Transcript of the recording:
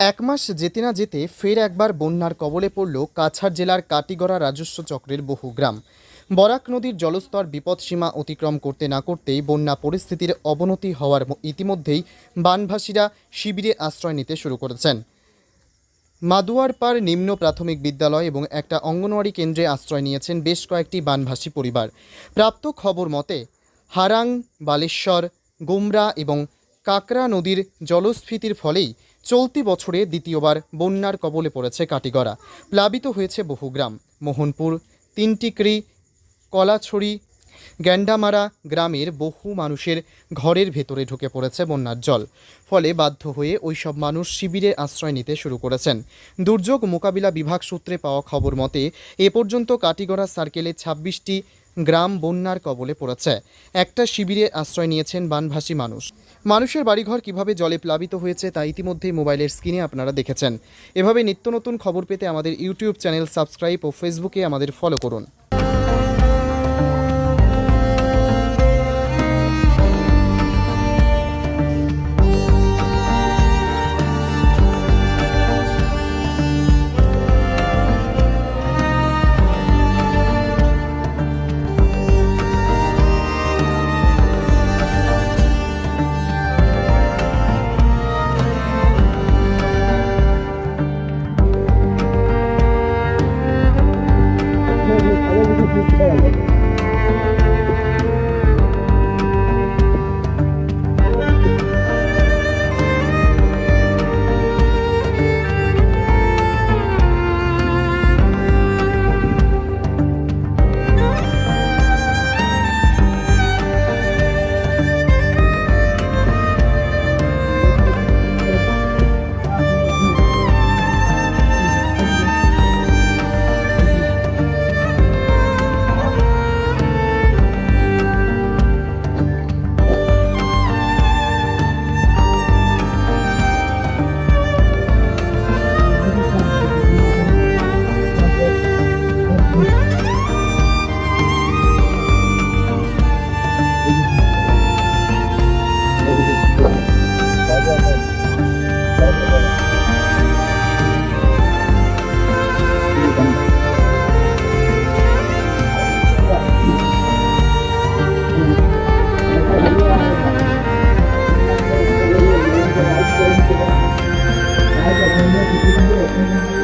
এক মাস যেতে না যেতে ফের একবার বন্যার কবলে পড়ল কাছাড় জেলার কাটিগড়া রাজস্ব চক্রের বহু গ্রাম। বরাক নদীর জলস্তর বিপদসীমা অতিক্রম করতে না করতেই বন্যা পরিস্থিতির অবনতি হওয়ার ইতিমধ্যেই বানভাসীরা শিবিরে আশ্রয় নিতে শুরু করেছেন। মাদুয়ারপাড় নিম্ন প্রাথমিক বিদ্যালয় এবং একটা অঙ্গনওয়াড়ি কেন্দ্রে আশ্রয় নিয়েছেন বেশ কয়েকটি বানভাসী পরিবার। প্রাপ্ত খবর মতে, হারাং, বালেশ্বর, গোমরা এবং কাকরা নদীর জলস্ফীতির ফলেই চলতি বছরে দ্বিতীয়বার বন্যার কবলে পড়েছে কাটিগড়া। প্লাবিত হয়েছে বহু গ্রাম। মোহনপুর তিনটিকরি কলাছড়ি, গ্যান্ডামারা গ্রামের বহু মানুষের ঘরের ভেতরে ঢুকে পড়েছে বন্যার জল। ফলে বাধ্য হয়ে ওইসব মানুষ শিবিরে আশ্রয় নিতে শুরু করেছেন। দুর্যোগ মোকাবিলা বিভাগ সূত্রে পাওয়া খবর মতে, এ পর্যন্ত কাটিগড়া সার্কেলে ছাব্বিশটি গ্রাম বন্যার কবলে পড়েছে। একটা শিবিরে আশ্রয় নিয়েছেন বানভাসী মানুষ। মানুষের বাড়িঘর কীভাবে জলে প্লাবিত হয়েছে তা ইতিমধ্যেই মোবাইলের স্ক্রিনে আপনারা দেখেছেন। এভাবে নিত্য নতুন খবর পেতে আমাদের ইউটিউব চ্যানেল সাবস্ক্রাইব ও ফেসবুকে আমাদের ফলো করুন। Thank you. Thank you.